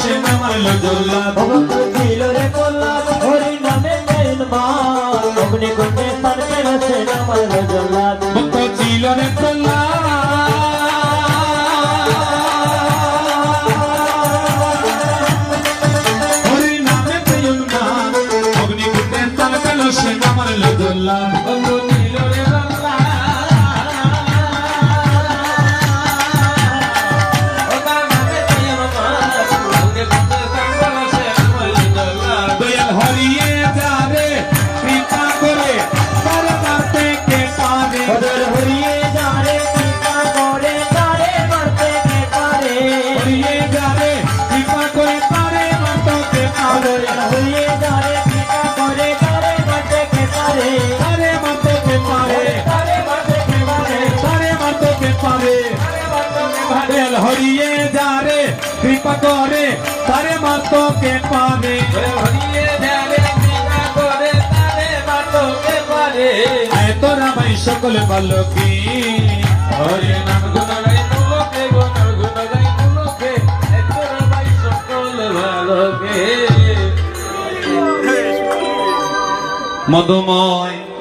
সে নামাইলো দোলা ভগত দিল রে কোলা হরি নামে গাইল মা অগ্নি গুণে তার কেন সে নামাইলো দোলা ভগত দিল রে কোলা সে নামাইলো দোলা ভগত দিল রে হরিয়ে যারে কৃপা করে তারে মাতো কে পাবে হরিয়ে যারে কৃপা করে তারে মাতো কে পারে আয় তোরা ভাই সকল ভালো কি? হরে মধুময়